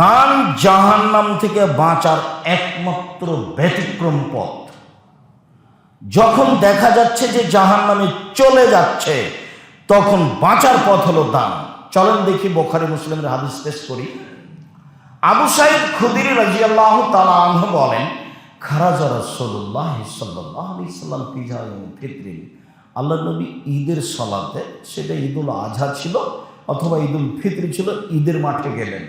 দান জাহান্নাম থেকে বাঁচার একমাত্র ব্যতিক্রম পথ। যখন দেখা যাচ্ছে যে জাহান্নামে চলে যাচ্ছে, তখন বাঁচার পথ হলো দান। চলেন দেখি বোখারি মুসলিমের হাদিস পেশ করি। আবু সাইদ খুদির রাজিয়াল্লাহ তালা আনহ বলেন, খারাজা রসল্লাহ সাল্লাহ আলি সাল্লাম ফিতরি। আল্লাহ নবী ঈদের সলাতে, সেটা ঈদুল আজহা ছিল, অথবা ঈদুল ফিতরি ছিল, ঈদের মাঠে গেলেন।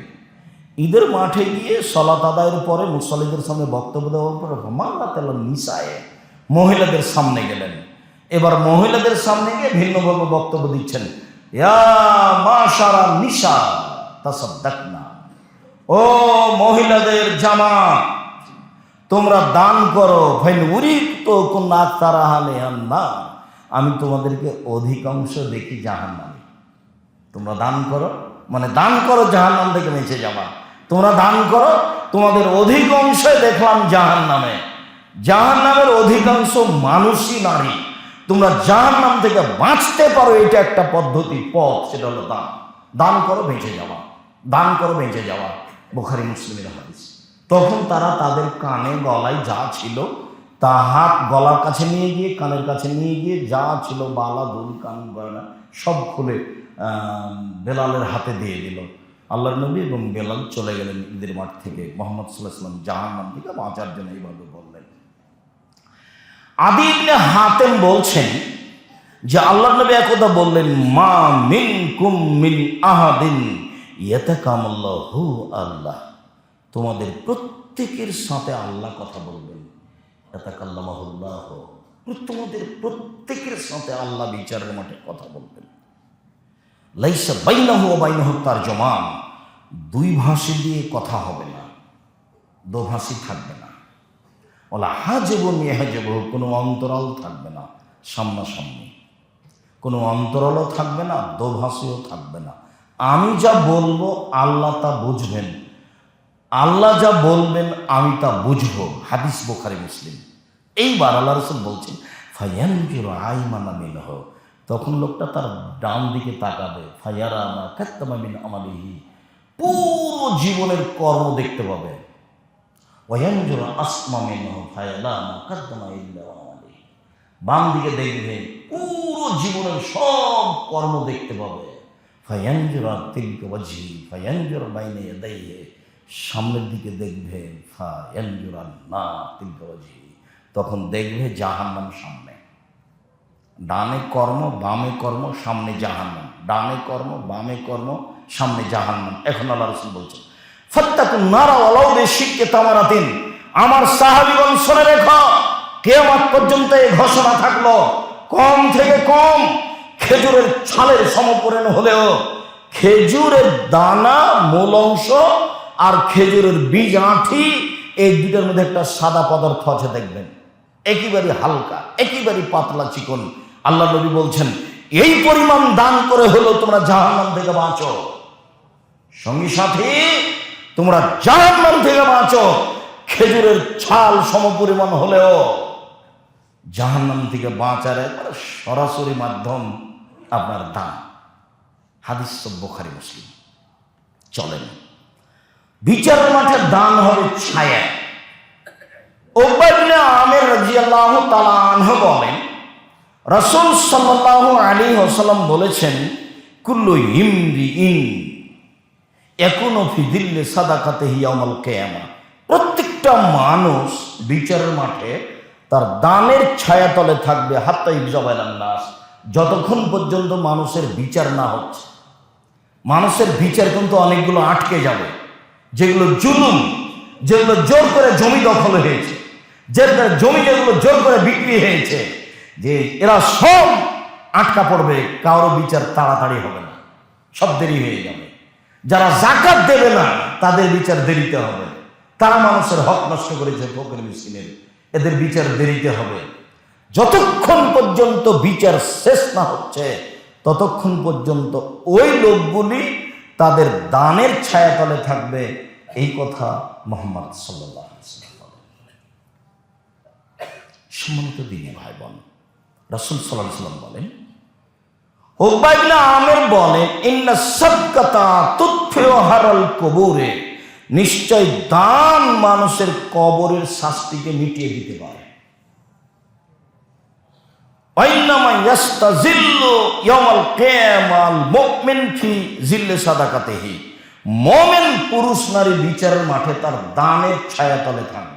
ঈদের মাঠে গিয়ে সলাত আদায়ের পরে মুসলিদের সামনে বক্তব্য দেওয়ার পরে মাল্লা তেল নিশায় মহিলাদের সামনে গেলেন। এবার মহিলাদের সামনে গিয়ে ভিন্নভাবে বক্তব্য দিচ্ছেন। নিশা তাসাদ্দাক না ও মহিলাদের জামা তোমরা দান করো। ফাইন উরি তো তারা না আমি তোমাদেরকে অধিকাংশ দেখি জাহান নামে তোমরা দান করো। মানে দান করো জাহান নাম থেকে বেঁচে যাবা। তোমরা দান করো, তোমাদের অধিকাংশে দেখলাম জাহান নামে জাহান নামের অধিকাংশ মানুষই নারী। তোমরা জাহান নাম থেকে বাঁচতে পারো, এটা একটা পদ্ধতি, পথ, সেটা হলো দান। দান করো, বেঁচে যাওয়া। দান করো, বেঁচে যাওয়া। বোখারি, মুসলিমের হাদিস। তখন তারা তাদের কানে, গলায় যা ছিল, তা হাত গলার কাছে নিয়ে গিয়ে, কানের কাছে নিয়ে গিয়ে যা ছিল, বালা, দুল, কান, গয়না, সব খুলে বেলালের হাতে দিয়ে দিল। আল্লাহর নবী এবং বেলাল চলে গেলেন ঈদের মাঠ থেকে। মোহাম্মদ সাল্লাহ সাল্লাম জাহান নাম থেকে বাঁচার জন্য এইভাবে বললেন। আদি হাতেম বলছেন যে আল্লাহ নবী একদা বললেন, মা মিন কুম মিন আহাদিন ইয়াতাকামাল্লাহু আল্লাহ। তোমাদের প্রত্যেকের সাথে আল্লাহ কথা বলবেন। ইয়াতাকাল্লামাহুল্লাহ। তোমাদের প্রত্যেকের সাথে আল্লাহ বিচারের মাঠে কথা বলবেন। লাইসা বাইনাহু বাইনাহু তার জমান দুই ভাষী দিয়ে কথা হবে না দোভাষী থাকবে না। ওলা হাজেব মেহাজেব কোনো অন্তরাল থাকবে না, সামনাসামনি। কোনো অন্তরালও থাকবে না দোভাষীও থাকবে না। আমি যা বলব, আল্লাহ তা বুঝবেন। আল্লাহ যা বলবেন, আমি তা বুঝব। হাদিস বোখারি, মুসলিম। এইবার আল্লাহ রসুল বলছেন ফাইয়ানজির আই মানা মিনহ। তখন লোকটা তার ডান দিকে তাকাবে। ফাইয়ারা আমার কাত্তামামিন আমালিহি। পুরো জীবনের কর্ম দেখতে পাবে। ওয়ানজুর আসমা মিনহ, ফায়ালা মা কাদ্দামা ইল্লা বাম দিকে দেখবে, পুরো জীবনের সব কর্ম দেখতে পাবে। ফায়ানজুরা তিলকে বাজি ফায়ানজুরা বাইনে দেয় সামনের দিকে দেখবে, ফায়ানজুরা না তিলকে বাজি তখন দেখবে জাহান্নাম সামনে। ডানে কর্ম, বামে কর্ম, সামনে জাহান্নাম। ডানে কর্ম, বামে কর্ম, সামনে জাহান্নাম। এখন আল্লাহ রসুল বলছেন, ফত্তাকুন নারা ওলাউদে শিখকে তামারা দিন আমার সাহাবিগণ, শুনে রেখো, কেয়ামত পর্যন্ত এই ঘোষণা থাকল। কম থেকে কম খেজুরের ছালের সমপরিণ হলেও খেজুরের দানা, মূল অংশ আর খেজুরের বীজ, আঁঠি, এই দুটোর মধ্যে একটা সাদা পদার্থ আছে, দেখবেন। একেবারে হালকা, একেবারে পাতলা চিকন। আল্লাহ নবী বলছেন, এই পরিমাণ দান করে হলো তোমরা জাহান্নাম থেকে বাঁচো। সঙ্গী সাথী, তোমরা জাহান্নাম থেকে বাঁচো। খেজুরের ছাল সম সমপরিমাণ হলেও জাহান্নাম থেকে বাঁচার একবারে সরাসরি মাধ্যম আপনার দান। হাদিস বোখারি, মুসলিম। চলেন। বিচার মাঠে দান হবে ছায়া। আমের রাজিয়াল্লাহ তালা বলেন রসুল সাল্লাহ আলী ওসাল্লাম বলেছেন, কুল্লু ইমরি ইন এখনও ফিদিল্লে সাদাকাতে হিয়ামল কেয়ামা। প্রত্যেকটা মানুষ বিচারের মাঠে তার দানের ছায়াতলে থাকবে হাত্তাই জবাইলান নাস যতক্ষণ পর্যন্ত মানুষের বিচার না হচ্ছে। মানুষের বিচার কিন্তু অনেকগুলো আটকে যাবে, যেগুলো জুলুম, যেগুলো জোর করে জমি দখল হয়েছে যে জমি যেগুলো জোর করে বিক্রি হয়েছে যে এরা সব আটকা পড়বে, কারও বিচার তাড়াতাড়ি হবে না। সব দেরি হয়ে যাবে। যারা জাকাত দেবে না, তাদের বিচার দেরিতে হবে। তারা মানুষের হক নষ্ট করেছে ফকর মিসকিনের। এদের বিচার দেরিতে হবে। যতক্ষণ পর্যন্ত বিচার শেষ না হচ্ছে, ততক্ষণ পর্যন্ত ওই লোকগুলি তাদের দানের ছায়াতলে থাকবে। এই কথা মোহাম্মদ সাল্লাহ সম্মানিত দিনী ভাই বোন রাসুল সাল্লাহ সাল্লাম বলেন নিশ্চয় দান মানুষের কবরের শাস্তিকে মিটিয়ে দিতে পারে। মুমিন পুরুষ নারী বিচারের মাঠে তার দানের ছায়াতলে থাকবে।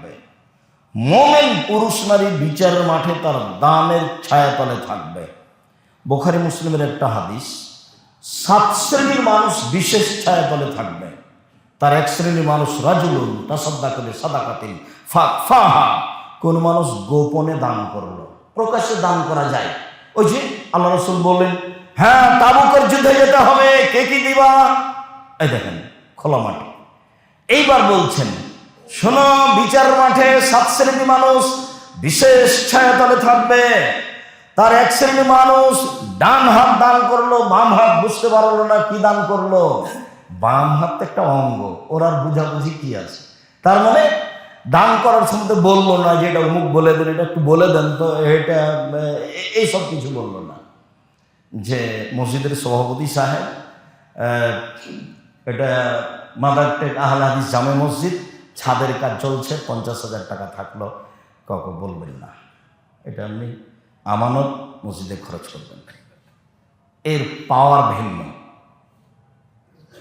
মুমিন পুরুষ নারী বিচারের মাঠে তার দানের ছায়াতলে থাকবে। বোখারি মুসলিমের একটা হাদিস, সাত শ্রেণির মানুষ বিশেষ ছায়াতলে থাকবে। তার এক শ্রেণির মানুষ রাজুলুন তাসাদ্দা করে সাদাকাতিন ফাহা। কোন মানুষ গোপনে দান করল, প্রকাশ্যে দান করা যায়। ওই যে আল্লাহ রসুল বললেন হ্যাঁ তাবুকের যুদ্ধে যেতে হবে, কে কি দিবা? এই দেখেন, খোলা মাঠে। এইবার বলছেন শোনো, বিচার মাঠে সাত শ্রেণি মানুষ বিশেষ ছায়াতলে থাকবে। তার এক শ্রেণি মানুষ ডান হাত দান করল, বাম হাত বুঝতে পারল না কি দান করল। বাম হাত একটা অঙ্গ, ওর আর বুঝাবুঝি কি আছে? তার মানে দান করার সময় বলল না যে এটা মুখ বলে দেন, এটা একটু বলে দেন, তো এটা, এ- এইসব কিছু বলল না। যে মসজিদের সভাপতি সাহেব এটা মাদার টেক জামে মসজিদ ছাদের কাজ চলছে, পঞ্চাশ হাজার টাকা থাকল। কাউকে বলবেন না। এটা আপনি আমানত মসজিদে খরচ করবেন। এর পাওয়ার ভিন্ন।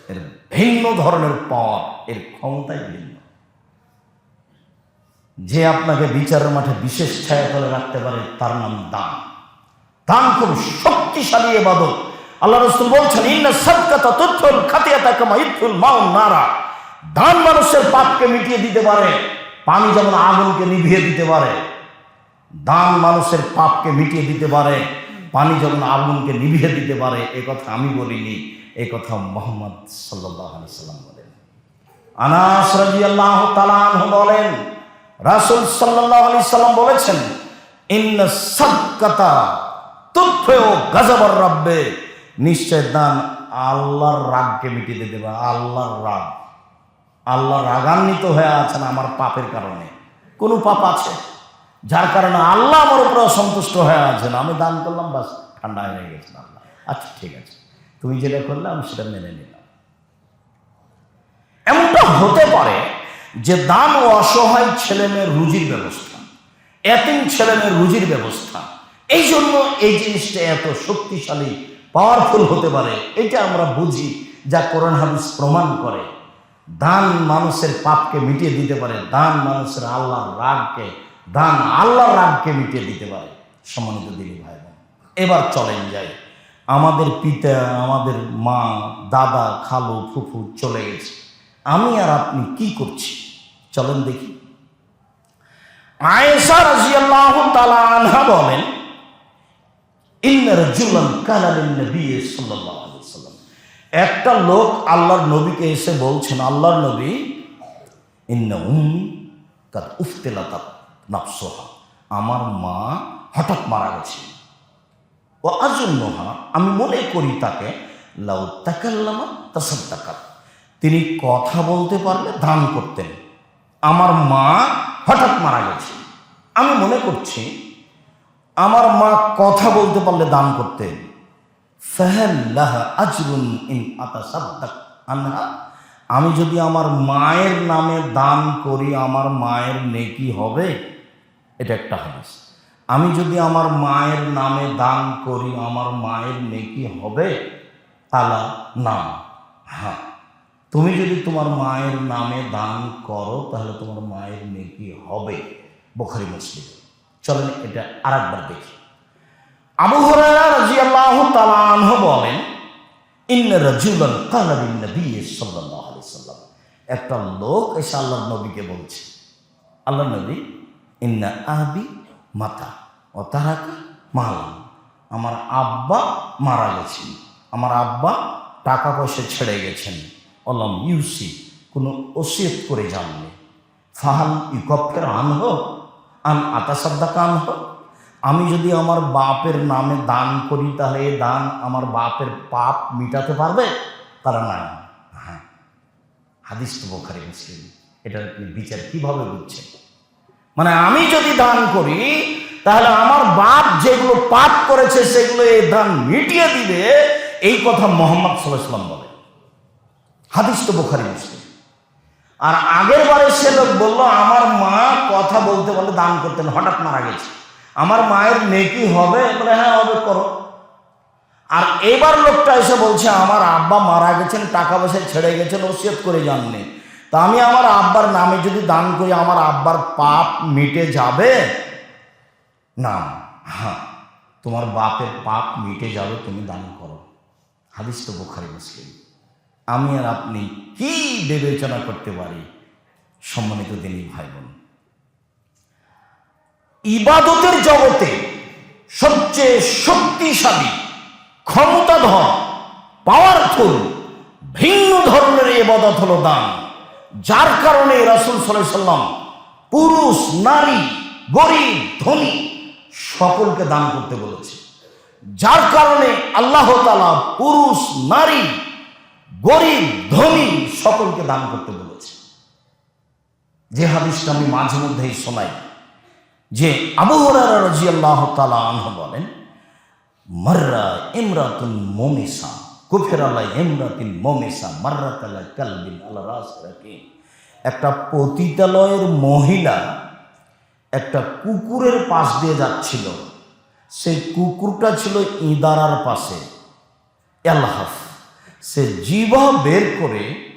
এর ভিন্ন ধরনের পাওয়ার এর ক্ষমতাই ভিন্ন। যে আপনাকে বিচারের মাঠে বিশেষ ছায়াতলে রাখতে পারে, তার নাম দান। দান খুব শক্তিশালী এবাদত। আল্লাহ রসুল বলছেন, ইন্না সদকাতা তুথুল খাতিয়াতা কামা ইথুল মাউন নারা। দান মানুষের পাপকে মিটিয়ে দিতে পারে, পানি যেমন আগুনকে নিভিয়ে দিতে পারে দান মানুষের পাপকে মিটিয়ে দিতে পারে, পানি যেমন আগুনকে নিভিয়ে দিতে পারে, এ কথা আমি বলিনি, এ কথা মোহাম্মদ সাল্লাহ আলি সাল্লাম বলেন। আনাস রাদিয়াল্লাহু তাআলা আনহু বলেন, রাসূল সাল্লাল্লাহু আলাইহি সাল্লাম বলেছেন, ইন্না সাদকাতা তুফিউ গাযাবার রাব্বে। নিশ্চয় দান আল্লাহর রাগকে মিটিয়ে দিতে পারে, আল্লাহর রাগ। আল্লাহ রাগান্বিত হয়ে আছেন আমার পাপের কারণে। কোনো পাপ আছে? যার কারণে আল্লাহ আমার উপরে অসন্তুষ্ট হয়ে আছেন। আমি দান করলাম বাস ঠান্ডা হয়ে গেছেন আল্লাহ। আচ্ছা ঠিক আছে। তুমি যেটা করলে, আমি সেটা মেনে নিলাম। এমনটা হতে পারে যে দান ও অসহায় ছেলে মেয়ের রুজির ব্যবস্থা, এতিম ছেলে মেয়ের রুজির ব্যবস্থা, এই জন্য এই জিনিসটা এত শক্তিশালী পাওয়ারফুল হতে পারে। এটা আমরা বুঝি, যা কোরআন হাদিস প্রমাণ করে। দান মানুষের পাপকে মিটিয়ে দিতে পারে, দান মানুষের আল্লাহর রাগকে, দান আল্লাহর রাগকে মিটিয়ে দিতে পারে। সম্মানিত দিদি ভাই বোন এবার চলেন যাই। আমাদের পিতা, আমাদের মা, দাদা, খালু, ফুফু চলে গেছে। আমি আর আপনি কি করছি? চলেন দেখি। আয়েশা রাজিয়াল্লাহু তাআলা আনহা বলেন, ইন্না রাজুলান কালা লিন নবী সাল্লাল্লাহু একটা লোক আল্লাহর নবীকে এসে বলছেন, আল্লাহর নবী, ইন্না কাদ উফতিলাতাত নাফসুহা। আমার মা হঠাৎ মারা গেছে। ও আজন্যহা আমি মনে করি তাকে, লাউ তাসাদ্দাকাত। তিনি কথা বলতে পারলে দান করতেন। আমার মা হঠাৎ মারা গেছে। আমি মনে করছি, আমার মা কথা বলতে পারলে দান করতেন। আমি যদি আমার মায়ের নামে দান করি, আমার মায়ের নেকি হবে? এটা একটা হাদিস। আমি যদি আমার মায়ের নামে দান করি, আমার মায়ের নেকি হবে? তালা, না। হ্যাঁ। তুমি যদি তোমার মায়ের নামে দান করো, তাহলে তোমার মায়ের নেকি হবে। বোখারি, মুসলিম। চলেন এটা আরেকবার দেখি। আবু বলেন নবী একটা লোক এসে আল্লাহর নবীকে বলছে, আল্লাহর নবী, ইন্না আবি মাতা ও তাহাকা মাল। আমার আব্বা মারা গেছেন, আমার আব্বা টাকা পয়সা ছেড়ে গেছেন। অলম ইউসি, কোনো ওসিয়ত করে যাননি। ফাহান ইকফের আনহ, আন আতাসাদ্দাকা আনহ আমি যদি আমার বাপের নামে দান করি, তাহলে এই দান আমার বাপের পাপ মিটাতে পারবে? তারা না হ্যাঁ। হাদিস তো বোখারি, মুসলিম। এটার বিচার কীভাবে বুঝছেন মানে আমি যদি দান করি, তাহলে আমার বাপ যেগুলো পাপ করেছে, সেগুলো এই দান মিটিয়ে দিবে। এই কথা মোহাম্মদ সাল্লাম বলে। হাদিস তো বোখারি, মুসলিম। আর আগের বারে সে লোক বলল, আমার মা কথা বলতে বলে দান করতেন, হঠাৎ মারা গেছে। আমার মায়ের নেকি হবে? বলে হ্যাঁ হবে, করো। আর এবার লোকটা এসে বলছে, আমার আব্বা মারা গেছেন, টাকা পয়সা ছেড়ে গেছেন, ওসিয়ত করে জাননি তা আমি আমার আব্বার নামে যদি দান করি, আমার আব্বার পাপ মিটে যাবে? না হ্যাঁ তোমার বাপের পাপ মিটে যাবে, তুমি দান করো। হাদিস তো বোখারি, মুসলিম। আমি আর আপনি কি বিবেচনা করতে পারি, সম্মানিত দিনী ভাই বোন ইবাদতের জগতে সবচেয়ে শক্তিশালী, ক্ষমতাধর পাওয়ারফুল ভিন্ন ধরনের ইবাদত হলো দান। যার কারণে রাসুল সাল্লাম পুরুষ, নারী, গরিব, ধনী সকলকে দান করতে বলেছে। যার কারণে আল্লাহ তালা পুরুষ, নারী, গরিব, ধনী সকলকে দান করতে বলেছে। যে হাদিসটা আমি মাঝে মধ্যেই শোনাই। যে আবু তালা বলেন একটা পতিতালয়ের মহিলা একটা কুকুরের পাশ দিয়ে যাচ্ছিল। সেই কুকুরটা ছিল ইদারার পাশে। এলহাফ, সে জিভা বের করে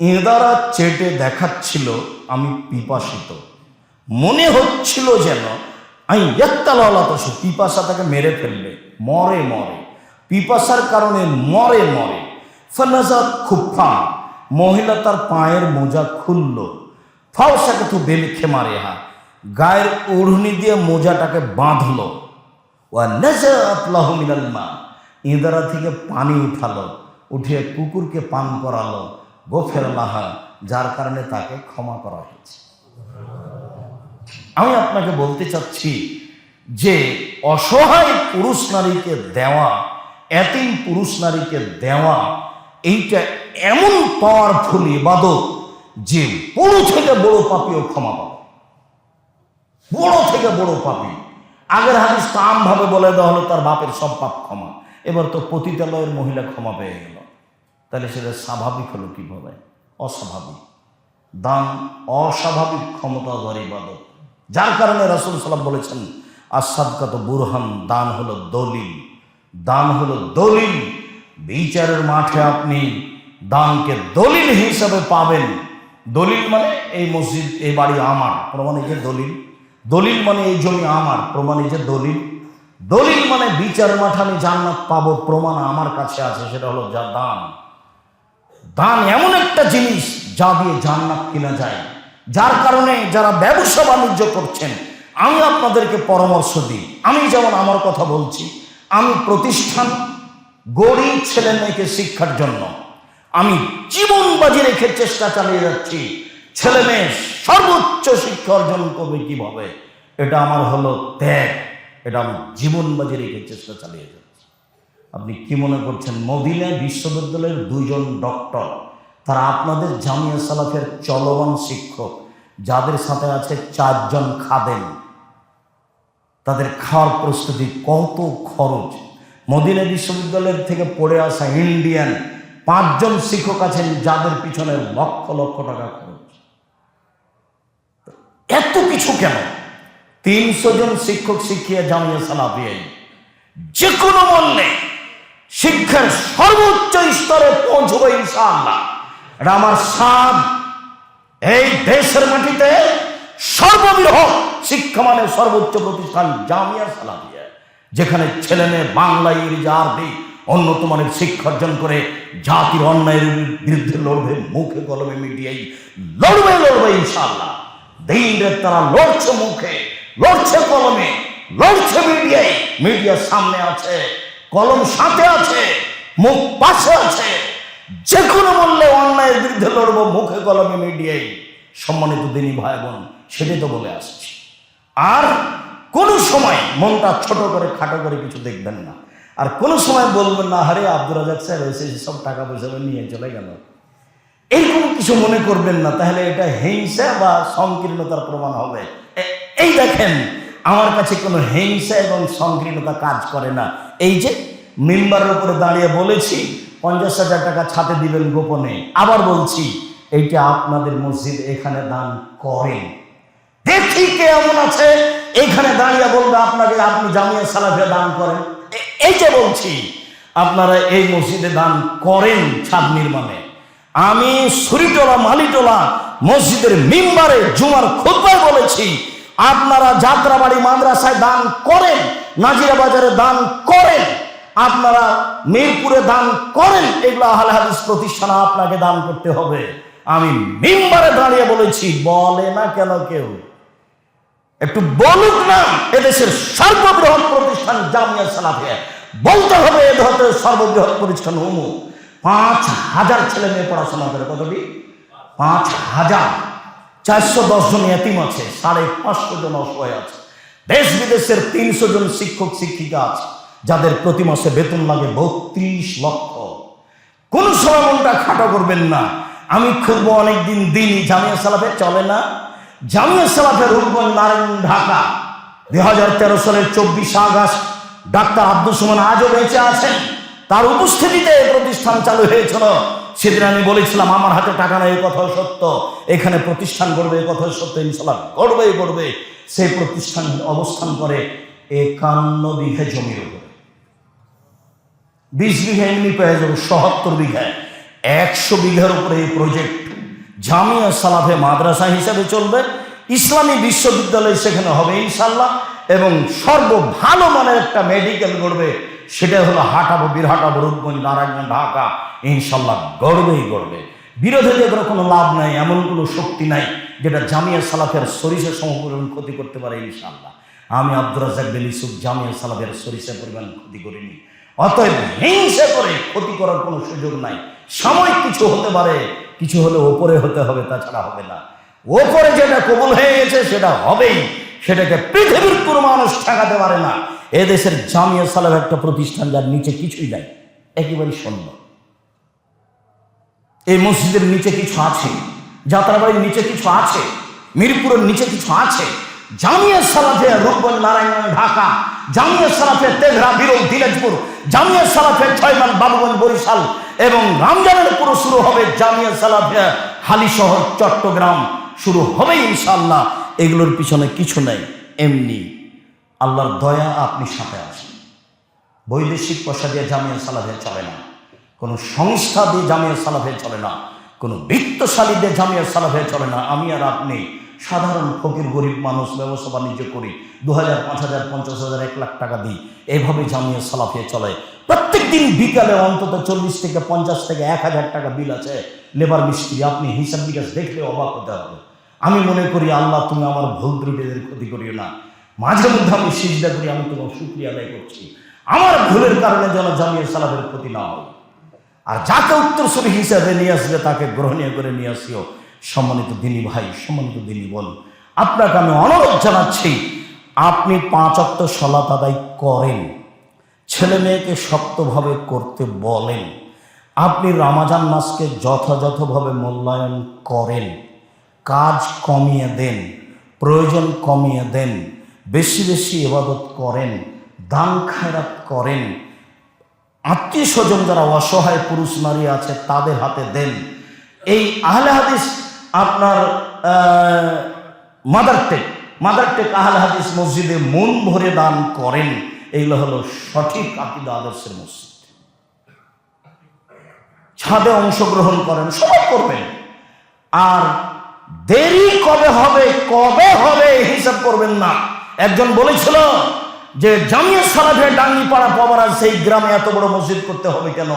ইঁদারা চেটে দেখাচ্ছিল, আমি পিপাসিত। মনে হচ্ছিল যেন আমি একতালা তো পিপাসা তাকে মেরে ফেললে মরে মরে। পিপাসার কারণে মরে মরে। ফনাজাত খুফা মহিলা তার পায়ের মোজা খুলল। ফাউসাকে তো বেল খেমারে হা। গায়ের ওড়নি দিয়ে মোজাটাকে বাঁধল। লাহু মিনাল মা। ইঁদারা থেকে পানি উঠালো। উঠিয়ে কুকুরকে পান করালো। গোফের লাহা, যার কারণে তাকে ক্ষমা করা হয়েছে। আমি আপনাকে বলতে চাচ্ছি যে অসহায় পুরুষ নারীকে দেওয়া, এতিম পুরুষ নারীকে দেওয়া, এইটা এমন পাওয়ারফুল ইবাদত যে বড় থেকে বড় পাপিও ক্ষমা পাবে। বড় থেকে বড় পাপি। আগের হাদিস তো আমভাবে বলে দেওয়া হলো, তার বাপের সব পাপ ক্ষমা। এবার তো পতিতালয়ের মহিলা ক্ষমা পেয়ে গেল। তাহলে সেটা স্বাভাবিক হলো কীভাবে? অস্বাভাবিক। দান অস্বাভাবিক ক্ষমতা ইবাদত। যার কারণে রাসুল সাল্লাম বলেছেন আসাদকাত বুরহান দান হলো দলিল। দান হলো দলিল। বিচারের মাঠে আপনি দানকে দলিল হিসাবে পাবেন। দলিল মানে এই মসজিদ, এই বাড়ি আমার, প্রমাণ যে দলিল। দলিল মানে এই জমি আমার, প্রমাণ যে দলিল। দলিল মানে বিচার মাঠে আমি জান্নাত পাবো, প্রমাণ আমার কাছে আছে, সেটা হলো যা দান। দান এমন একটা জিনিস যা দিয়ে জান্নাত কিনা যায়। যার কারণে যারা ব্যবসা বাণিজ্য করছেন, আমি আপনাদেরকে পরামর্শ দিই। আমি যেমন আমার কথা বলছি, আমি প্রতিষ্ঠান গরিব ছেলে মেয়েকে শিক্ষার জন্য। আমি জীবন বাজি রেখে চেষ্টা চালিয়ে যাচ্ছি। ছেলে মেয়ে সর্বোচ্চ শিক্ষা অর্জন করবে কীভাবে? এটা আমার হলো ত্যাগ। এটা আমি জীবন বাজি রেখে চেষ্টা চালিয়ে যাচ্ছি। আপনি কি মনে করছেন মদিনা বিশ্ববিদ্যালয়ের দুজন ডক্টর তারা আপনাদের জামিয়া সালাফের চলমান শিক্ষক, যাদের সাথে আছে চারজন খাদেন তাদের খাওয়ার প্রস্তুতি কত খরচ? মদিনা বিশ্ববিদ্যালয়ের থেকে পড়ে আসা ইন্ডিয়ান পাঁচজন শিক্ষক আছেন, যাদের পিছনে লক্ষ লক্ষ টাকা খরচ। এত কিছু কেন? তিনশো জন শিক্ষক শিখিয়ে জামিয়া সালাফিয়াই যে কোনো মূল্যে শিক্ষার সর্বোচ্চ স্তরে পৌঁছবো ইনশাআল্লাহ। এটা আমার সাপ এই দেশের মাটিতে সর্ববৃহৎ শিক্ষা মানে সর্বোচ্চ প্রতিষ্ঠান জামিয়া সালামিয়া যেখানে ছেলে মেয়ে বাংলা ইংরেজি উন্নত মানের শিক্ষা অর্জন করে, জাতির অন্যায়ের বিরুদ্ধে লড়বে, মুখে কলমে মিডিয়াই লড়বে লড়বে ইনশাআল্লাহ। দিনের তারা লড়ছে মুখে, লড়ছে কলমে, লড়ছে মিডিয়ায়। মিডিয়ার সামনে আছে, কলম সাথে আছে, মুখ পাশে আছে। যে কোনো মূল্যে অন্যায়ের বিরুদ্ধে লড়বো মুখে কলমে মিডিয়ায় সম্মানিত দিনী ভাই বোন সেটাই তো বলে আসছি। আর কোনো সময় মনটা ছোট করে, খাটো করে কিছু দেখবেন না। আর কোনো সময় বলবেন না হারে আব্দুল রাজাক স্যার, এসে সব টাকা পয়সা নিয়ে চলে গেল। এইরকম কিছু মনে করবেন না, তাহলে এটা হিংসা বা সংকীর্ণতার প্রমাণ হবে। এই দেখেন, আমার কাছে কোনো হিংসা এবং সংকীর্ণতা কাজ করে না। এই যে, মেম্বারের উপরে দাঁড়িয়ে বলেছি পঞ্চাশ হাজার টাকা ছাতে দিবেন গোপনে। আবার বলছি, এইটা আপনাদের মসজিদ এখানে দান করেন। দেখি কে এমন আছে, এখানে দাঁড়িয়ে বলবে আপনাকে আপনি জামিয়া সালাফে দান করেন। এই যে বলছি, আপনারা এই মসজিদে দান করেন ছাদ নির্মাণে। আমি সুরিটোলা, মালিটোলা মসজিদের মিম্বারে জুমার খুতবায় বলেছি, আপনারা যাত্রাবাড়ি মাদ্রাসায় দান করেন নাজিরা বাজারে দান করেন। আপনারা মিরপুরে দান করেন, এগুলো আহলে হাদিস প্রতিষ্ঠানে আপনাকে দান করতে হবে। আমি মিম্বারে দাঁড়িয়ে বলেছি, বলে না কেন কেউ? একটু বলুক না, এদেশের সর্ববৃহৎ প্রতিষ্ঠান জামিয়া সালাফিয়া বলতে হবে এ ধরনের সর্ববৃহৎ প্রতিষ্ঠান উমু পাঁচ হাজার ছেলে মেয়ে পড়াশোনা করে কতটি পাঁচ হাজার। চারশো দশ জন এতিম আছে, সাড়ে পাঁচশো জন অসহায় আছে। দেশ বিদেশের তিনশো জন শিক্ষক, শিক্ষিকা আছে। যাদের প্রতি মাসে বেতন লাগে বত্রিশ লক্ষ। কোন সময় মনটা খাটো করবেন না। আমি খুব অনেকদিন দিনই। জামিয়া সালাফে চলে না। জামিয়া সালাফের রূপগঞ্জ নারায়ণ ঢাকা। দুই হাজার তেরো সালের চব্বিশে আগস্ট ডাক্তার আব্দুল সুমন আজও বেঁচে আছেন। তার উপস্থিতিতে প্রতিষ্ঠান চালু হয়েছিল। সেদিন আমি বলেছিলাম, আমার হাতে টাকা নেই কথাও সত্য। এখানে প্রতিষ্ঠান করবে কথাও সত্য। ইনশাল্লাহ করবেই করবে। সেই প্রতিষ্ঠান অবস্থান করে একান্ন বিঘা জমির উপরে বিশ বিঘা এমনি পেয়ে যাবে, সত্তর বিঘায় একশো বিঘার উপরে এই প্রজেক্ট জামিয়া সালাফে মাদ্রাসা হিসাবে চলবে। ইসলামী বিশ্ববিদ্যালয় সেখানে হবে ইনশাল্লাহ। এবং সর্ব ভালো মানের একটা মেডিকেল গড়বে সেটা হলো হাটাবো, বীরহাটাবো, রূপগঞ্জ নারায়ণ ঢাকা। ইনশাল্লাহ গড়বেই গড়বে। বিরোধীদের কোনো লাভ নাই, এমন কোনো শক্তি নাই, যেটা জামিয়া সালাফের সরিষা সমপরিমাণ ক্ষতি করতে পারে ইনশাল্লাহ। আমি আব্দুর রাজাক বিন ইউসুফ জামিয়া সালাফের সরিষা পরিমাণ ক্ষতি করিনি। অতএব হিংসে করে ক্ষতি করার কোনো সুযোগ নাই। সাময়িক কিছু হতে পারে, কিছু হলে ওপরে হতে হবে, তাছাড়া হবে না। ওপরে যেটা কবুল হয়ে গেছে, সেটা হবেই। সেটাকে পৃথিবীর কোনো মানুষ ঠেকাতে পারে না। এদেশের জামিয়া সালাফ একটা প্রতিষ্ঠান, যার নিচে কিছুই নাই। একেবারে শূন্য। এই মসজিদের নিচে কিছু আছে, যাত্রাবাড়ির নিচে কিছু আছে, মিরপুরের নিচে কিছু আছে জামিয়া সালাফে রূপগঞ্জ নারায়ণ ঢাকা, জামিয়া সালাফে তেঘরা, বিরল দিনাজপুর, জামিয়া সালাফে ছয়মান বাবুগঞ্জ বরিশাল এবং রমজানের পুরো শুরু হবে জামিয়া সালাফে হালিশহর চট্টগ্রাম। শুরু হবে ইনশাল্লাহ এগুলোর পিছনে কিছু নেই, এমনি। আল্লাহর দয়া আপনি সাথে আছেন। বৈদেশিক পয়সা দিয়ে জামিয়া সালাফে চলে না। কোনো সংস্থা দিয়ে জামিয়া সালাফে চলে না। কোনো বৃত্তশালী দিয়ে জামিয়া সালাফে চলে না। আমি আর আপনি সাধারণ ফকির, গরিব মানুষ ব্যবসা বাণিজ্য করি দু হাজার পাঁচ হাজার পঞ্চাশ হাজার এক লাখ টাকা দিই এইভাবে জামিয়া সালাফে চলে। প্রত্যেক দিন বিকালে অন্তত চল্লিশ থেকে পঞ্চাশ থেকে এক হাজার টাকা বিল আছে। লেবার মিস্ত্রি, আপনি হিসাব বিকাশ দেখলে অবাক হতে হবে। আমি মনে করি, আল্লাহ, তুমি আমার ভুল ত্রুটিদের ক্ষতি করিও না। মাঝে মধ্যে আমি সিজদা করি, আমি তোমার শুক্রিয়া আদায় করছি। আমার ভুলের কারণে যেন জামিয়া সালাফের ক্ষতি না হয়। আর যাকে উত্তরসূরি হিসাবে নিয়ে আসবে, তাকে গ্রহণীয় করে নিয়ে আসিও। সম্মানিত দিনী ভাই, সম্মানিত দিনী বোন, আপনাকে আমি অনুরোধ জানাচ্ছি, আপনি পাঁচ অক্ত সলাত আদায় করেন, ছেলে মেয়েকে শক্তভাবে করতে বলেন, আপনি রামাজান মাসকে যথাযথভাবে মূল্যায়ন করেন, কাজ কমিয়ে দেন, প্রয়োজন কমিয়ে দেন, বেশি বেশি ইবাদত করেন, দান খায়রাত করেন, আত্মীয় স্বজন যারা অসহায় পুরুষ নারী আছে তাদের হাতে দেন, এই আহলে হাদিস আপনার মাদার টেক মাদার টেক আহলে হাদিস মসজিদে মন ভরে দান করেন। এইগুলো হলো সঠিক আকিদা আদর্শের মসজিদ। ছাদে অংশগ্রহণ করেন, সবাই করবেন। আর দেরি কবে হবে কবে হবে হিসাব করবেন না। একজন বলেছিল যে, জামিয়া সালাফে ডাঙ্গি পাড়া পাওয়ার সেই গ্রামে এত বড় মসজিদ করতে হবে কেন?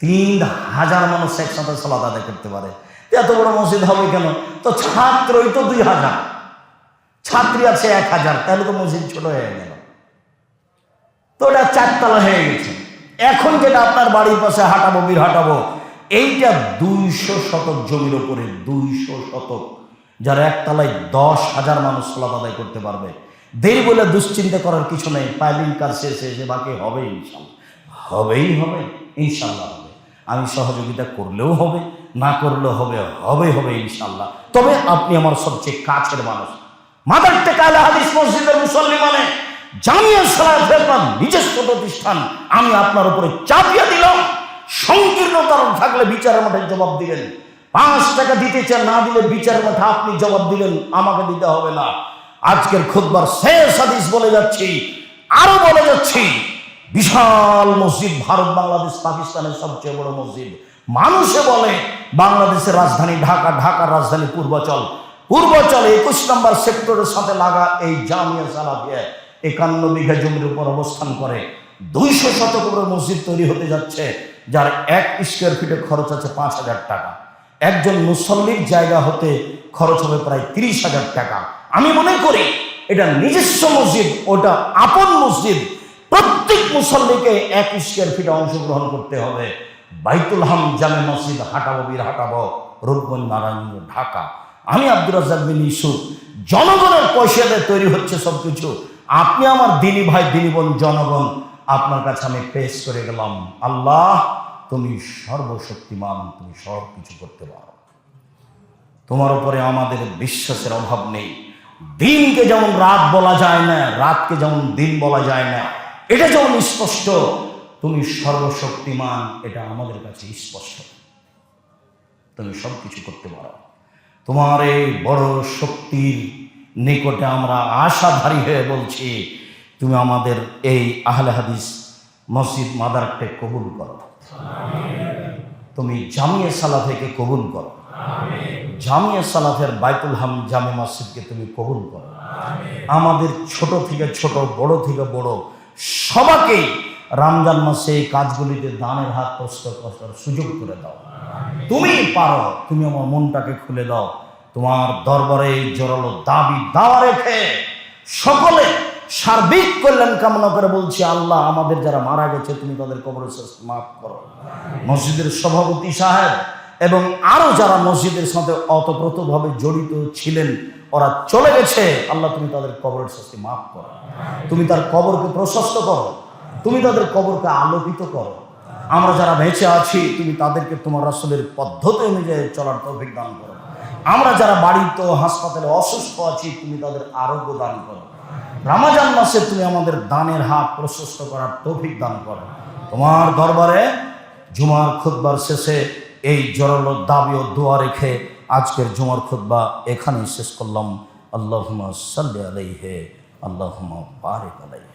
তিন হাজার মানুষ একসাথে সালাদ আদায় করতে পারে। এত বড় মসজিদ হবে কেন? তো ছাত্রই তো দুই হাজার। ছাত্রী আছে এক হাজার, তাহলে তো মসজিদ ছোট হয়ে গেল। তো ওটা চারতলা হয়ে গেছে। এখন যেটা আপনার বাড়ির পাশে হাঁটাবো, বীর হাঁটাবো, এইটা দুইশো শতক জমির ওপরে, দুইশো শতক। যার একতলায় দশ হাজার মানুষ সালাদ আদায় করতে পারবে। দেরি বলে দুশ্চিন্তা করার কিছু নেই পাইলিং কাজ শেষে যে বাকি হবে ইনশাল্লাহ। হবেই হবে, ইনশাল্লাহ হবে। আমি সহযোগিতা করলেও হবে না করলে হবে হবে হবে ইনশাল্লাহ তবে আপনি আমার সবচেয়ে কাছের মানুষ। মাদার টেকালে হাদিস মসজিদের মুসল্লি মানে জামিয়া সালাফে আপনার নিজস্ব প্রতিষ্ঠান। আমি আপনার উপরে চাপিয়ে দিলাম, সংকীর্ণ কারণ থাকলে বিচারের মাঠে জবাব দিলেন। পাঁচ টাকা দিতে চান, না দিলে বিচারের মাঠে আপনি জবাব দিলেন, আমাকে দিতে হবে না। আজকের খুদবার শেষ হাদিস বলে যাচ্ছি, আরও বলে যাচ্ছি, বিশাল মসজিদ, ভারত, বাংলাদেশ, পাকিস্তানের সবচেয়ে বড় মসজিদ। মানুষে বলে, বাংলাদেশের রাজধানী ঢাকা, ঢাকার রাজধানী পূর্বাচল। পূর্বাচল একুশ নম্বর সেক্টরের সাথে লাগা এই জামিয়া সালাফিয়া একান্ন বিঘা জমির উপর অবস্থান করে। দুইশো শতক মসজিদ তৈরি হতে যাচ্ছে, যার এক স্কোয়ার ফিটে খরচ আছে পাঁচ হাজার টাকা। একজন মুসল্লির জায়গা হতে খরচ হবে প্রায় তিরিশ হাজার টাকা। আমি মনে করি, এটা নিজস্ব মসজিদ, ওটা আপন মসজিদ। প্রত্যেক মুসল্লিকে এক স্কোয়ার ফিটে অংশগ্রহণ করতে হবে। বাইতুল হাম জামে মসজিদ হাটাবো, বীর হাটাবো, রূপগঞ্জ নারায়ণ ঢাকা। আমি আব্দুর রাজ্জাক বিন ইসুফ জনগণের পয়সাতে তৈরি হচ্ছে সবকিছু। আপনি আমার দিনী ভাই, দিনী বোন, জনগণ, আপনার কাছে আমি পেশ করে গেলাম। আল্লাহ, তুমি সর্বশক্তিমান, তুমি সব কিছু করতে পারো। তোমার উপরে আমাদের বিশ্বাসের অভাব নেই। দিনকে যেমন রাত বলা যায় না, রাতকে যেমন দিন বলা যায় না, এটা যেমন স্পষ্ট তুমি সর্বশক্তিমান, এটা আমাদের কাছে স্পষ্ট। তুমি সব কিছু করতে পারো। তোমার এই বড় শক্তির নিকটে আমরা আশাধারী হয়ে বলছি, তুমি আমাদের এই আহলে হাদিস মসজিদ মাদারকে কবুল করো। তুমি জামিয়া সালাফেকে কবুল করো। জামিয়া সালাফের বাইতুল হাম জামে মসজিদকে তুমি কবুল করো। আমাদের ছোট থেকে ছোট, বড় থেকে বড় সবাকেই রমজান মাসে এই কাজগুলিতে দানের হাত প্রস্তুত করার সুযোগ করে দাও। তুমি পারো, তুমি আমার মনটাকে খুলে দাও। তোমার দরবারে জোরালো দাবি দাওয়া রেখে সকলে সার্বিক কল্যাণ কামনা করে বলছি, আল্লাহ আমাদের যারা মারা গেছে, তুমি তাদের কবর মাফ করো। মসজিদের সভাপতি সাহেব এবং আরও যারা মসজিদের সাথে অতপ্রতভাবে জড়িত ছিলেন, ওরা চলে গেছে। আল্লাহ তুমি তাদের কবরের শাস্তি মাফ করো। তুমি তার কবরকে প্রশস্ত করো। তুমি তাদের কবরকে আলোকিত করো। আমরা যারা বেঁচে আছি, তুমি তাদেরকে তোমার রাসূলের পদ্ধতি অনুযায়ী চলার তৌফিক দান করো। আমরা যারা বাড়িতে হাসপাতালে অসুস্থ আছি, তুমি তাদের আরোগ্য দান করো। রামাজান মাসে তুমি আমাদের দানের হাত প্রশস্ত করার তৌফিক দান করো। তোমার দরবারে জুমার খুতবার শেষে এই জোরালো দাবি ও দোয়া রেখে আজকের জুমার খুতবা এখানেই শেষ করলাম। আল্লাহুমা সাল্লি আলাইহে আল্লাহুমা আলাইহি।